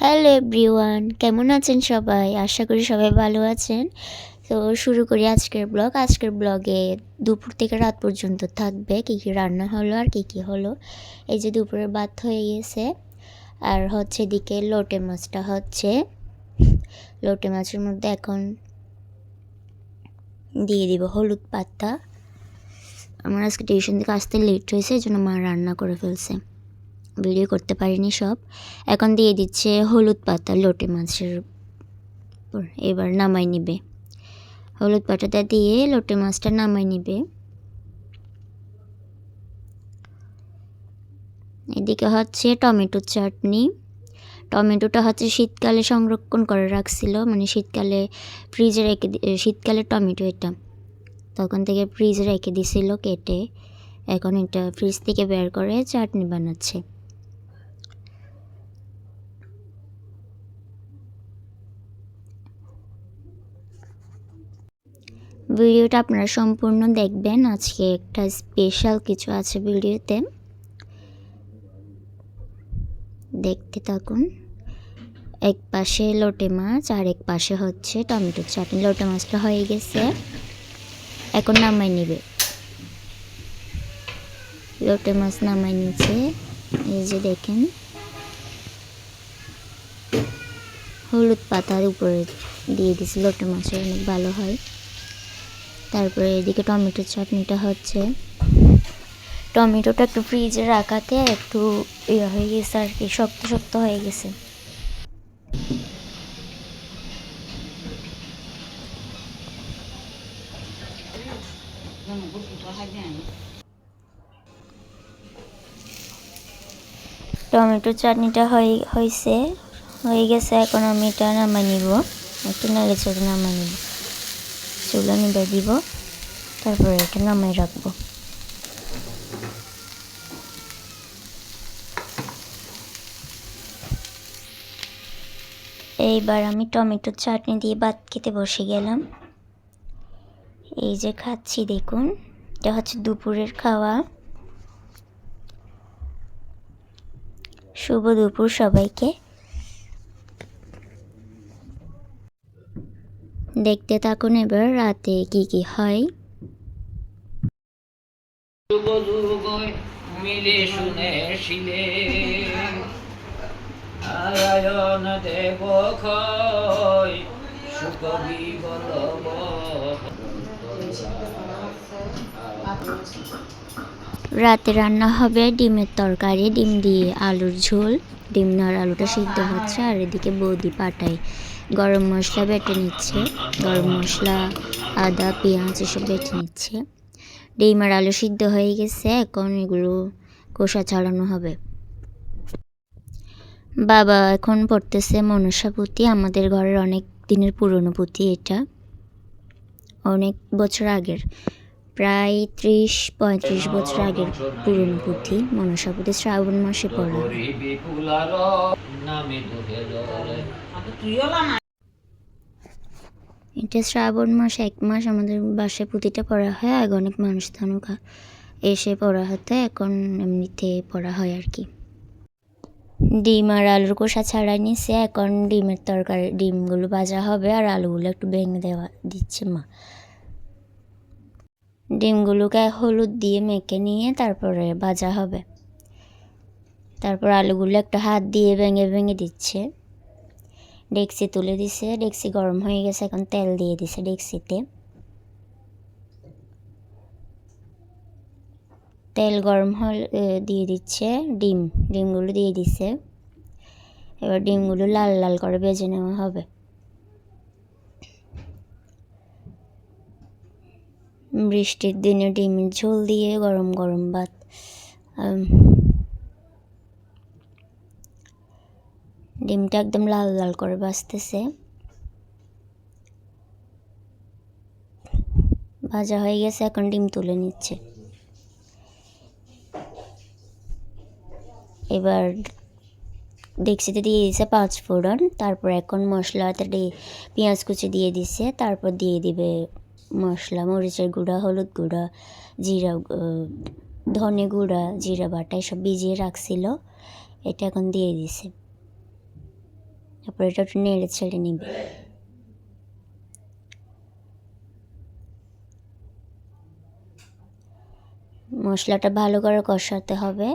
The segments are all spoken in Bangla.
হ্যালো এভরিওয়ান কেমন আছেন সবাই? আশা করি সবাই ভালো আছেন। তো শুরু করি আজকের ব্লগ। আজকের ব্লগে দুপুর থেকে রাত পর্যন্ত থাকবে। কী কী রান্না হলো আর কী কী হলো। এই যে দুপুরের ভাত হয়ে গেছে। আর হচ্ছে এদিকে লোটে মাছটা হচ্ছে। লোটে মাছের মধ্যে এখন দিয়ে দিব হলুদ পাতা। আমার আজকে টিউশন থেকে আসতে লেট হয়েছে, এই জন্য মা রান্না করে ফেলছে। ভিডিও করতে পারিনি সব। এখন দিয়ে দিচ্ছে হলুদ পাতা, লোটে মাছের এবার নামাই নিবে। হলুদ পাতাটা দিয়ে লোটে মাছটা নামাই নিবে। এদিকে হচ্ছে টমেটোর চাটনি। টমেটোটা হচ্ছে শীতকালে সংরক্ষণ করে রাখছিল মানে শীতকালে ফ্রিজে রেখে শীতকালে টমেটো এটা। তখন থেকে ফ্রিজে রেখে দিছিল, কেটে এখন এটা ফ্রিজ থেকে বের করে চাটনি বানাচ্ছে। ভিডিওটা আপনারা সম্পূর্ণ দেখবেন। আজকে একটা স্পেশাল কিছু আছে ভিডিওতে। দেখতে থাকুন। এক পাশে লোটে মাছ আর এক পাশে হচ্ছে টমেটোর চাটনি। লোটে মাছটা হয়ে গেছে। এখন নামাই নিবে। লোটে মাছ নামাই নিচ্ছে। এই যে দেখেন। হলুদ পাতার উপরে দিয়ে দিছি লোটে মাছের অনেক ভালো হয়। তারপরে এদিকে টমেটোর চাটনিটা হচ্ছে। টমেটোটা একটু ফ্রিজে রাখাতে একটু ইয়ে হয়ে গেছে আর কি, শক্ত শক্ত হয়ে গেছে। টমেটোর চাটনিটা হয়ে, হয়েছে, হয়ে গেছে, এখন আমি এটা নামাই নিব। একটু নাড়ে চড়ে নামাই নিব। চুলা নিবে দিব। তারপরে এটা নামাই রাখব। এইবার আমি টমেটোর চাটনি দিয়ে ভাত খেতে বসে গেলাম। এই যে খাচ্ছি, দেখুন, এটা হচ্ছে দুপুরের খাওয়া। শুভ দুপুর সবাইকে। দেখতে থাকুন এবার রাতে কি কি হয়। মিলে শুনে শিলে। নারায়ণ দেব বিবলব রাতে রান্না হবে ডিমের তরকারি ডিম দিয়ে আলুর ঝোল। ডিম আর আলুটা সিদ্ধ হচ্ছে আর এদিকে বৌদি পাটায় গরম মশলা বেটে নিচ্ছে। গরম মশলা আদা পেঁয়াজ এসব বেটে নিচ্ছে। ডিম আর আলু সিদ্ধ হয়ে গেছে এখন এগুলো কষা ছাড়ানো হবে। বাবা এখন পড়তেছে মনসা পুঁথি আমাদের ঘরের অনেক দিনের পুরনো পুঁথি এটা। অনেক বছর আগের প্রায় ত্রিশ পঁয়ত্রিশ বছর আগের পুরনো পুঁথি মনসা পুঁথি শ্রাবণ মাসে পড়া। এটা শ্রাবণ মাস, এক মাস আমাদের বাসায় পুঁতিটা পড়া হয়, আগে অনেক মানুষ থানুক এসে পড়া হতো, এখন এমনিতে পড়া হয় আর কি। ডিম আর আলুর কষা ছাড়াই নিছে, এখন ডিমের তরকারি, ডিমগুলো ভাজা হবে আর আলুগুলো একটু ভেঙে দেওয়া দিচ্ছে মা। ডিমগুলোকে হলুদ দিয়ে মেখে নিয়ে তারপরে ভাজা হবে। তারপর আলুগুলো একটা হাত দিয়ে ভেঙে ভেঙে দিচ্ছে। ডেক্সি তুলে দিছে। ডেক্সি গরম হয়ে গেছে, এখন তেল দিয়ে দিছে ডেক্সিতে তেল গরম হল দিয়ে দিচ্ছে ডিম। ডিমগুলো দিয়ে দিছে। এবার ডিমগুলো লাল লাল করে বেজে নেওয়া হবে। বৃষ্টির দিনে ডিমের ঝোল দিয়ে গরম গরম ভাত আম, ডিমটা একদম লাল লাল করে ভাজতেছে। ভাজা হয়ে গেছে, এখন ডিম তুলে নিচ্ছে। এবার ডেক্সিতে দিয়ে দিছে পাঁচ ফোড়ন, তারপর এখন মশলাতে পেঁয়াজ কুচি দিয়ে দিছে তারপর দিয়ে দিবে মশলা, মরিচের গুঁড়া, হলুদ গুঁড়া, জিরা ধনে গুঁড়া, জিরা বাটা, এসব ভিজিয়ে রাখছিল। এটা এখন দিয়ে দিছে। তারপর এটা একটু নেড়ে ছেড়ে নিবে। মশলাটা ভালো করে কষাতে হবে।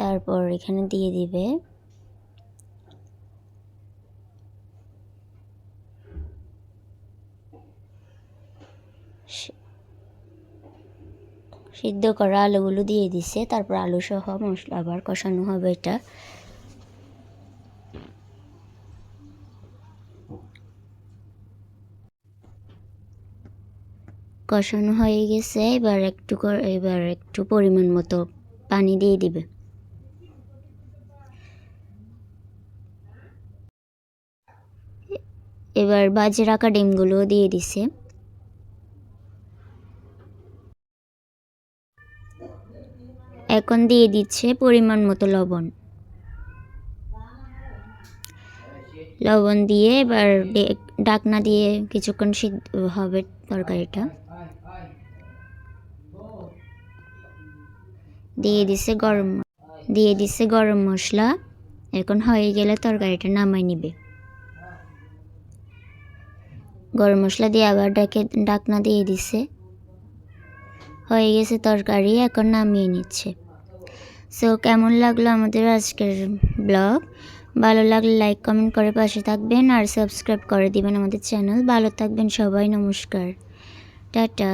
তারপর এখানে দিয়ে দিবে সিদ্ধ করা আলুগুলো দিয়ে দিছে। তারপর আলু সহ মশলা আবার কষানো হবে এটা। কষানো হয়ে গেছে, এবার একটু এবার একটু পরিমাণ মতো পানি দিয়ে দিবে। এবার বাজে রাখা ডিমগুলোও দিয়ে দিছে। এখন দিয়ে দিচ্ছে পরিমাণ মতো লবণ। লবণ দিয়ে এবার ডাকনা দিয়ে কিছুক্ষণ সিদ্ধ হবে তরকারিটা। দিয়ে দিছে গরম দিয়ে দিছে গরম মশলা। এখন হয়ে গেলে তরকারিটা নামাই নিবে। গরম মশলা দিয়ে আবার ডাকে, ডাকনা দিয়ে দিছে। হয়ে গেছে তরকারি, এখন নামিয়ে নিচ্ছে। সো কেমন লাগল আমাদের আজকের ব্লগ? ভালো লাগলে লাইক, কমেন্ট করে পাশে থাকবেন আর সাবস্ক্রাইব করে দিবেন আমাদের চ্যানেল। ভালো থাকবেন সবাই, নমস্কার। টাটা।